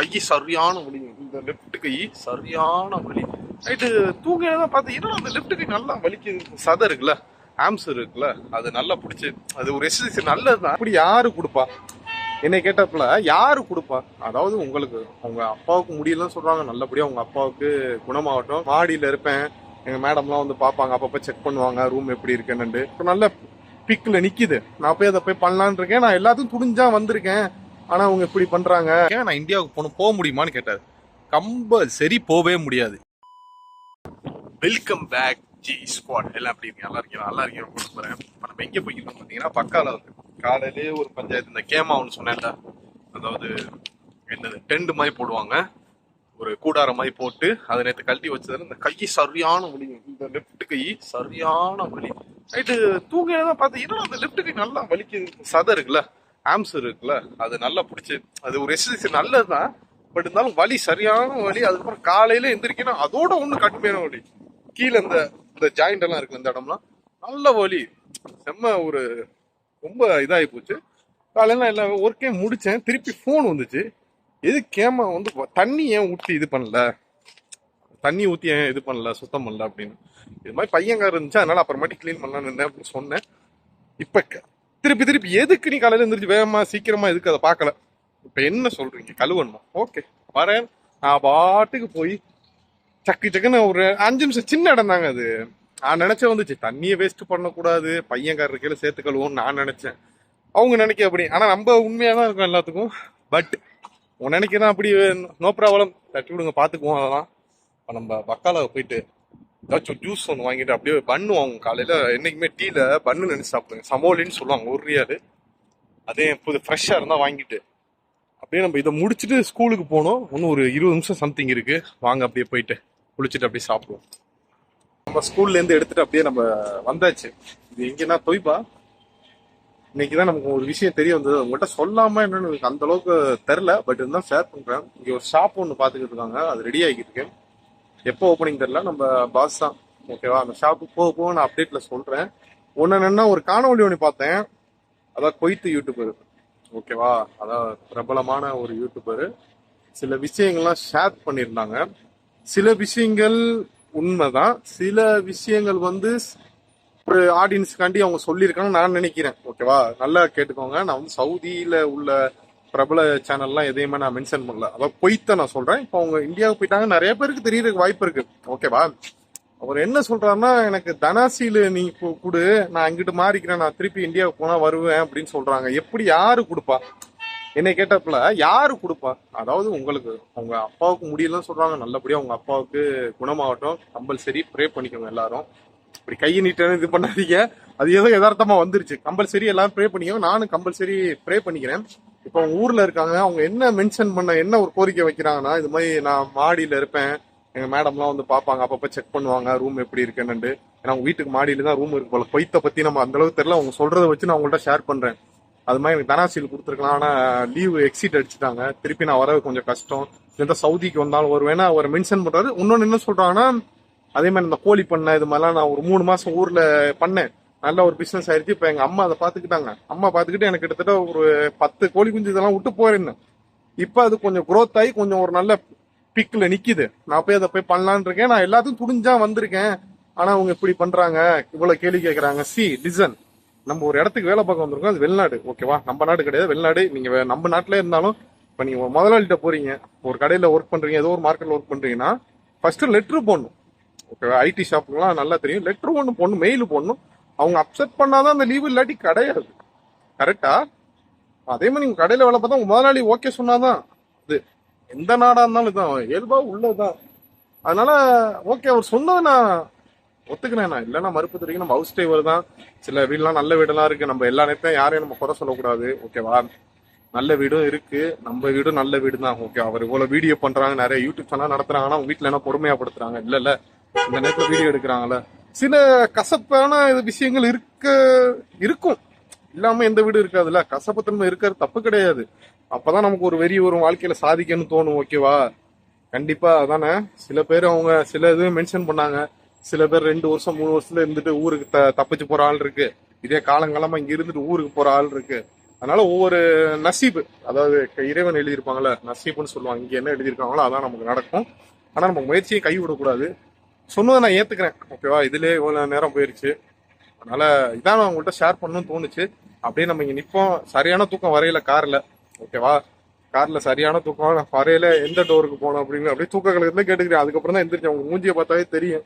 கை சரியான வலி. இந்த லெஃப்ட் கை சரியான வலி. நைட்டு தூங்க தான் பார்த்தேன் என்ன அந்த லெஃப்ட் கை நல்லா வலிக்குது? சதை இருக்குல்ல ஆம்ஸ் இருக்குல்ல அது நல்லா பிடிச்சி அது ஒரு எக்ஸசைஸ் நல்லதுதான். அப்படி யாரு கொடுப்பா? என்னை கேட்டப்பல யாரு கொடுப்பா? அதாவது உங்களுக்கு உங்க அப்பாவுக்கு முடியலன்னு சொல்றாங்க. நல்லபடியா உங்க அப்பாவுக்கு குணமாகட்டும். மாடியில இருப்பேன். எங்க மேடம்லாம் வந்து பார்ப்பாங்க அப்பப்ப செக் பண்ணுவாங்க ரூம் எப்படி இருக்குன்னு நல்ல பிக்ல நிக்குது. நான் போய் அதை போய் பண்ணலான்னு இருக்கேன். நான் எல்லாத்தையும் துணிஞ்சா வந்திருக்கேன். ஆனா அவங்க இப்படி பண்றாங்க. ஏன் நான் இந்தியாவுக்கு போகணும் போக முடியுமான்னு கேட்டாரு. கம்பல்சரி போகவே முடியாது. வெல்கம் பேக் ஜி ஸ்குவாட் எல்லாம் எப்படி இருக்கீங்க? நல்லா இருக்கீங்க நல்லா இருக்கீங்க. கொண்டு போறேன் இப்ப நம்ம எங்க போய்க்கிறோம் பாத்தீங்கன்னா பக்கால வந்து. காலையிலேயே ஒரு பஞ்சாயத்து இந்த கேமா ஒன்று சொன்னேன்ல. அதாவது என்னது டென்ட் மாதிரி போடுவாங்க. ஒரு கூடாரம் மாதிரி போட்டு அதை நேற்று கழட்டி வச்சதுல இந்த கை சரியான வலி. இந்த லெஃப்ட் கை சரியான வலி. நைட்டு தூங்க தான் பார்த்தேன் என்ன அந்த லெஃப்ட் கை நல்லா வலிக்குது? சதை இருக்குல்ல. ஆம்ஸ் இருக்குல்ல அது நல்லா பிடிச்சி அது ஒரு எக்ஸசைஸ் நல்லதுதான் பட் இருந்தாலும் வலி சரியான வலி அதுக்கப்புறம் காலையில எந்திரிக்கணும் அதோட ஒன்று கடுமையான வலி. கீழே இந்த இந்த ஜாயிண்ட் எல்லாம் இருக்கு இந்த இடம்லாம் நல்ல வலி. செம்ம ஒரு ரொம்ப இதாகி போச்சு. காலையில எல்லா ஒர்க்கே முடிச்சேன் திருப்பி ஃபோன் வந்துச்சு. எது கேம வந்து தண்ணி ஏன் ஊற்றி இது பண்ணல? தண்ணி ஊற்றி ஏன் இது பண்ணல சுத்தம் பண்ணல அப்படின்னு. இது மாதிரி பையங்கார இருந்துச்சு அதனால அப்புறமாட்டி க்ளீன் பண்ணலான்னு இருந்தேன் அப்படின்னு சொன்னேன். இப்போ திருப்பி திருப்பி எதுக்கு நீ காலையில் எந்திரிச்சு வேகமா சீக்கிரமாக எதுக்கு அதை பார்க்கல? இப்போ என்ன சொல்கிறீங்க கழுவணுமா? ஓகே வரேன். நான் பாட்டுக்கு போய் சக்கு சக்குன்னு ஒரு அஞ்சு நிமிஷம் சின்ன இடம் தாங்க அது. நான் நினச்ச வந்துச்சு தண்ணியை வேஸ்ட் பண்ணக்கூடாது. பையன்கார இருக்கையில் சேர்த்து கழுவோம்னு நான் நினச்சேன். அவங்க நினைக்க அப்படி. ஆனால் நம்ம உண்மையாக தான் இருக்கும் எல்லாத்துக்கும். பட் உன் நினைக்கிறேன் அப்படி நோ ப்ராப்ளம் தட்டி விடுங்க பார்த்துக்குவோம் அதெல்லாம். இப்போ நம்ம பக்கால போயிட்டு ஏதாச்சும் ஜூஸ் ஒன்று வாங்கிட்டு அப்படியே பண்ணு வாங்க காலையில். என்றைக்குமே டீல பண்ணு நினச்சி சாப்பிடுங்க சமோலின்னு சொல்லுவாங்க ஒரு ரியாலு அதே புது ஃப்ரெஷ்ஷாக இருந்தால் வாங்கிட்டு. அப்படியே நம்ம இதை முடிச்சுட்டு ஸ்கூலுக்கு போனோம். இன்னும் ஒரு இருபது நிமிஷம் சம்திங் இருக்குது வாங்க அப்படியே போயிட்டு குளிச்சுட்டு அப்படியே சாப்பிடுவோம். நம்ம ஸ்கூல்லேருந்து எடுத்துகிட்டு எடுத்துட்டு அப்படியே நம்ம வந்தாச்சு. இது எங்கன்னா தொய்பா? இன்னைக்கு தான் நமக்கு ஒரு விஷயம் தெரிய வந்தது. உங்கள்கிட்ட சொல்லாம என்னன்னு எனக்கு அந்த அளவுக்கு தெரில பட் இருந்தால் ஷேர் பண்றேன். இங்க ஒரு ஷாப் ஒன்று பார்த்துக்கிட்டு இருக்காங்க. அது ரெடி ஆகிட்டு இருக்கு. எப்போ ஓப்பனிங் தெரியல நம்ம பாஸ் தான். ஓகேவா அந்த ஷாப்புக்கு போக போக நான் அப்டேட்ல சொல்றேன். ஒன்னு என்னன்னா ஒரு காணொலி ஒன்று பார்த்தேன். அதான் கொய்த்து யூடியூபர் ஓகேவா அதான் பிரபலமான ஒரு யூடியூபர் சில விஷயங்கள்லாம் ஷேர் பண்ணியிருந்தாங்க. சில விஷயங்கள் உண்மைதான். சில விஷயங்கள் வந்து ஒரு ஆடியன்ஸ்க்காண்டி அவங்க சொல்லியிருக்காங்கன்னு நான் நினைக்கிறேன். ஓகேவா நல்லா கேட்டுக்கோங்க. நான் வந்து சவுதியில உள்ள பிரபல சேனல்லாம் எதையுமே நான் மென்ஷன் பண்ணல. அதாவது பொய்த்த நான் சொல்றேன். இப்போ அவங்க இந்தியாவுக்கு போயிட்டாங்க. நிறைய பேருக்கு தெரியறதுக்கு வாய்ப்பு இருக்கு. ஓகேவா அவர் என்ன சொல்றாருன்னா எனக்கு தனாசியில நீ கொடு. நான் அங்கிட்டு மாறிக்கிறேன். நான் திருப்பி இந்தியாவுக்கு போனா வருவேன் அப்படின்னு சொல்றாங்க. எப்படி யாரு கொடுப்பா? என்னை கேட்டப்பல யாரு கொடுப்பா? அதாவது உங்களுக்கு அவங்க அப்பாவுக்கு முடியலன்னு சொல்றாங்க. நல்லபடியா உங்க அப்பாவுக்கு குணமாகட்டும். கம்பல்சரி ப்ரே பண்ணிக்கோங்க எல்லாரும். இப்படி கையை நீட்டன்னு இது பண்ணாதீங்க. அது ஏதோ யதார்த்தமா வந்துருச்சு. கம்பல்சரி எல்லாரும் ப்ரே பண்ணிக்கோங்க. நானும் கம்பல்சரி ப்ரே பண்ணிக்கிறேன். இப்போ அவங்க ஊர்ல இருக்காங்க அவங்க என்ன மென்ஷன் பண்ண என்ன ஒரு கோரிக்கை வைக்கிறாங்கன்னா இது மாதிரி நான் மாடியில இருப்பேன். எங்க மேடம்லாம் வந்து பார்ப்பாங்க அப்பப்ப செக் பண்ணுவாங்க ரூம் எப்படி இருக்குன்னு ஏன்னா அவங்க வீட்டுக்கு மாடியில தான் ரூம் இருக்கு போல. கொய்த்தை பத்தி நம்ம அந்த அளவுக்கு தெரியல அவங்க சொல்றத வச்சு நான் உங்கள்ட்ட ஷேர் பண்றேன். அது மாதிரி எனக்கு தனாசீல் கொடுத்துருக்கலாம் ஆனா லீவ் எக்ஸிட் அடிச்சுட்டாங்க. திருப்பி நான் வரது கொஞ்சம் கஷ்டம். எந்த சவுதிக்கு வந்தாலும் ஒரு வேணா அவர் மென்ஷன் பண்றாரு. இன்னொன்னு என்ன சொல்றாங்கன்னா அதே மாதிரி இந்த கோழி பண்ண இது மாதிரிலாம் நான் ஒரு மூணு மாசம் ஊர்ல பண்ணேன். நல்ல ஒரு பிசினஸ் ஆயிடுச்சு. இப்போ எங்கள் அம்மா அதை பார்த்துக்கிட்டாங்க அம்மா பார்த்துக்கிட்டு எனக்கு கிட்டத்தட்ட ஒரு பத்து கோழி குஞ்சு இதெல்லாம் விட்டு போயிருந்தேன் இப்போ அது கொஞ்சம் க்ரோத் ஆகி கொஞ்சம் ஒரு நல்ல பிக்கில் நிற்கிது நான் போய் அதை போய் பண்ணலான்னு இருக்கேன். நான் எல்லாத்தையும் துணிஞ்சா வந்திருக்கேன். ஆனால் அவங்க இப்படி பண்ணுறாங்க இவ்வளோ கேள்வி கேட்குறாங்க சி டிசன் நம்ம ஒரு இடத்துக்கு வேலை பார்க்க வந்திருக்கோம். அது வெளிநாடு. ஓகேவா நம்ம நாடு கிடையாது. வெளிநாடு. நீங்கள் நம்ம நாட்டிலே இருந்தாலும் இப்போ நீங்கள் ஒரு முதலாளிகிட்ட போகிறீங்க ஒரு கடையில் ஒர்க் பண்ணுறீங்க ஏதோ ஒரு மார்க்கெட்டில் ஒர்க் பண்ணுறீங்கன்னா ஃபஸ்ட்டு லெட்ரு போடணும். ஓகேவா ஐடி ஷாப்புக்குலாம் நல்லா தெரியும். லெட்ரு ஒன்று போடணும். மெயில் போடணும். அவங்க அப்செட் பண்ணாதான் அந்த லீவு இல்லாட்டி கிடையாது. கரெக்டா அதே மாதிரி நீங்க கடையில வேலை பார்த்தா உங்க முதலாளி ஓகே சொன்னாதான். இது எந்த நாடா இருந்தாலும் இதான் இயல்பா உள்ளதுதான். அதனால ஓகே அவர் சொன்னதை நான் ஒத்துக்கிறேன் நான். இல்லைன்னா மறுப்பு தெரியும். நம்ம ஹவுஸ் டிரைவர் தான். சில வீடுலாம் நல்ல வீடெல்லாம் இருக்கு. நம்ம எல்லா நேரத்தையும் யாரையும் நம்ம குறை சொல்லக்கூடாது. ஓகேவா நல்ல வீடும் இருக்கு. நம்ம வீடும் நல்ல வீடு தான் ஓகே அவர் இவ்வளவு வீடியோ பண்றாங்க. நிறைய யூடியூப் சேனல் நடத்துறாங்கன்னா அவங்க வீட்டுல என்ன பொறுமையா படுத்துறாங்க? இல்ல இல்ல. இந்த நேரத்துல வீடியோ எடுக்கிறாங்கல்ல. சில கசப்பான இது விஷயங்கள் இருக்க இருக்கும். இல்லாம எந்த வீடு இருக்காதுல்ல. கசப்புத்தன்மை இருக்கிறது தப்பு கிடையாது. அப்பதான் நமக்கு ஒரு வெறி வரும் வாழ்க்கையில சாதிக்கணும்னு தோணும் ஓகேவா? கண்டிப்பா அதானே? சில பேர் அவங்க சில இது மென்ஷன் பண்ணாங்க. சில பேர் ரெண்டு வருஷம் மூணு வருஷத்துல இருந்துட்டு ஊருக்கு த தப்பிச்சு போற ஆள் இருக்கு. இதே காலங்காலமா இங்க இருந்துட்டு ஊருக்கு போற ஆள் இருக்கு. அதனால ஒவ்வொரு நசீபு அதாவது இறைவன் எழுதியிருப்பாங்கல்ல நசீபுன்னு சொல்லுவாங்க. இங்க என்ன எழுதியிருக்காங்களோ அதான் நமக்கு நடக்கும். ஆனா நம்ம முயற்சியை கைவிடக்கூடாது. சொன்னதை நான் ஏற்றுக்கிறேன் ஓகேவா? இதுலேயே இவ்வளோ நேரம் போயிடுச்சு அதனால் இதான் நான் உங்கள்கிட்ட ஷேர் பண்ணணும்னு தோணுச்சு. அப்படியே நம்ம இங்கே நிற்போம் சரியான தூக்கம் வரையில காரில் ஓகேவா? காரில் சரியான தூக்கம். வரையில எந்த டோருக்கு போகணும் அப்படின்னு அப்படியே தூக்க கலக்கத்துல கேட்டுக்கிறேன். அதுக்கப்புறம் தான் எந்திரிச்சு அவங்க மூஞ்சியை பார்த்தாவே தெரியும்.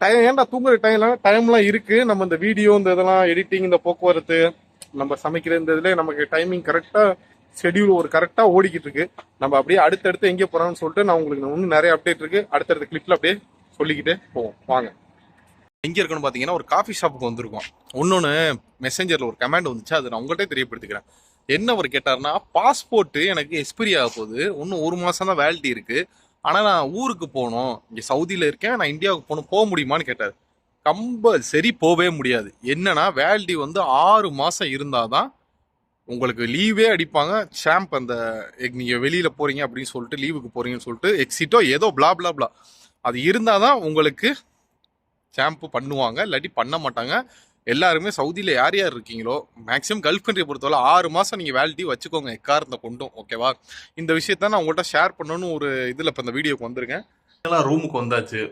டைம் ஏன்டா தூங்குற டைம்லாம் டைம்லாம் இருக்குது நம்ம இந்த வீடியோ இந்த இதெல்லாம் எடிட்டிங் இந்த போக்குவரத்து நம்ம சமைக்கிற இந்த இதுல நமக்கு டைமிங் கரெக்டாக ஷெட்யூல் ஒரு கரெக்டாக ஓடிக்கிட்டு இருக்கு. நம்ம அப்படியே அடுத்தடுத்து எங்கே போகிறோம்னு சொல்லிட்டு நான் உங்களுக்கு இன்னும் நிறைய அப்டேட் இருக்கு. அடுத்தடுத்த கிளிப்பில் அப்படியே சொல்லிக்கிட்டே போவோம். வாங்க. எங்க இருக்கணும் பாத்தீங்கன்னா ஒரு காஃபி ஷாப்புக்கு வந்திருக்கோம். இன்னொன்னு மெசேஞ்சர்ல ஒரு கமெண்ட் வந்துச்சு. அதை நான் உங்கள்கிட்ட தெரியப்படுத்திக்கிறேன். என்ன அவர் கேட்டாருன்னா பாஸ்போர்ட் எனக்கு எக்ஸ்பிரி ஆக போகுது. இன்னும் ஒரு மாசம் தான் வேலிட்டி இருக்கு. ஆனா நான் ஊருக்கு போகணும். இங்க சவுதியில இருக்கேன். நான் இந்தியாவுக்கு போகணும். போக முடியுமான்னு கேட்டாரு. கம்பல்சரி போகவே முடியாது. என்னன்னா வேலிட்டி வந்து ஆறு மாசம் இருந்தாதான் உங்களுக்கு லீவே அடிப்பாங்க. ஷாம்ப் அந்த நீங்கள் நீங்க வெளியில போறீங்க அப்படின்னு சொல்லிட்டு லீவுக்கு போறீங்கன்னு சொல்லிட்டு எக்ஸிட்டோ ஏதோ பிளா பிளா பிளா அது இருந்தால் தான் உங்களுக்கு ஷாம்பு பண்ணுவாங்க இல்லாட்டி பண்ண மாட்டாங்க. எல்லாருமே சவுதியில் யார் யார் இருக்கீங்களோ மேக்ஸிமம் கல்ஃப் கண்ட்ரி பொறுத்தவரை ஆறு மாதம் நீங்கள் வேலிட்டி வச்சுக்கோங்க எக்காரத்தை கொண்டும் ஓகேவா இந்த விஷயத்த நான் உங்கள்கிட்ட ஷேர் பண்ணணும்னு ஒரு இதில் இப்போ இந்த வீடியோக்கு வந்திருக்கேன். எல்லாம் ரூமுக்கு வந்தாச்சு.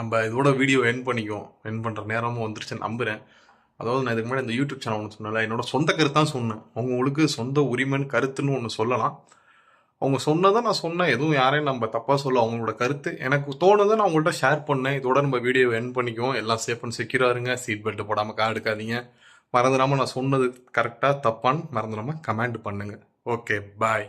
நம்ம இதோட வீடியோ என் பண்ணிக்குவோம். என் பண்ணுற நேரமும் வந்துருச்சு நம்புகிறேன் அதாவது நான் இதுக்கு முன்னாடி இந்த யூடியூப் சேனல் ஒன்று சொன்னல என்னோட சொந்த கருத்தான் சொன்னேன். உங்களுக்கு சொந்த உரிமைன்னு கருத்துன்னு ஒன்று சொல்லலாம். அவங்க சொன்னதை நான் சொன்னேன். எதுவும் யாரையும் நம்ம தப்பாக சொல்ல அவங்களோட கருத்து. எனக்கு தோணுதை நான் உங்கள்கிட்ட ஷேர் பண்ணேன். இதோட நம்ம வீடியோ என் பண்ணிக்குவோம். எல்லாம் சேஃப் அண்ட் செக்யூராக இருங்க. சீட் பெல்ட் போடாமல் கார் எடுக்காதீங்க. மறந்துடாமல் நான் சொன்னது கரெக்டாக தப்பான்னு மறந்துடாமல் கமெண்ட் பண்ணுங்கள் ஓகே பாய்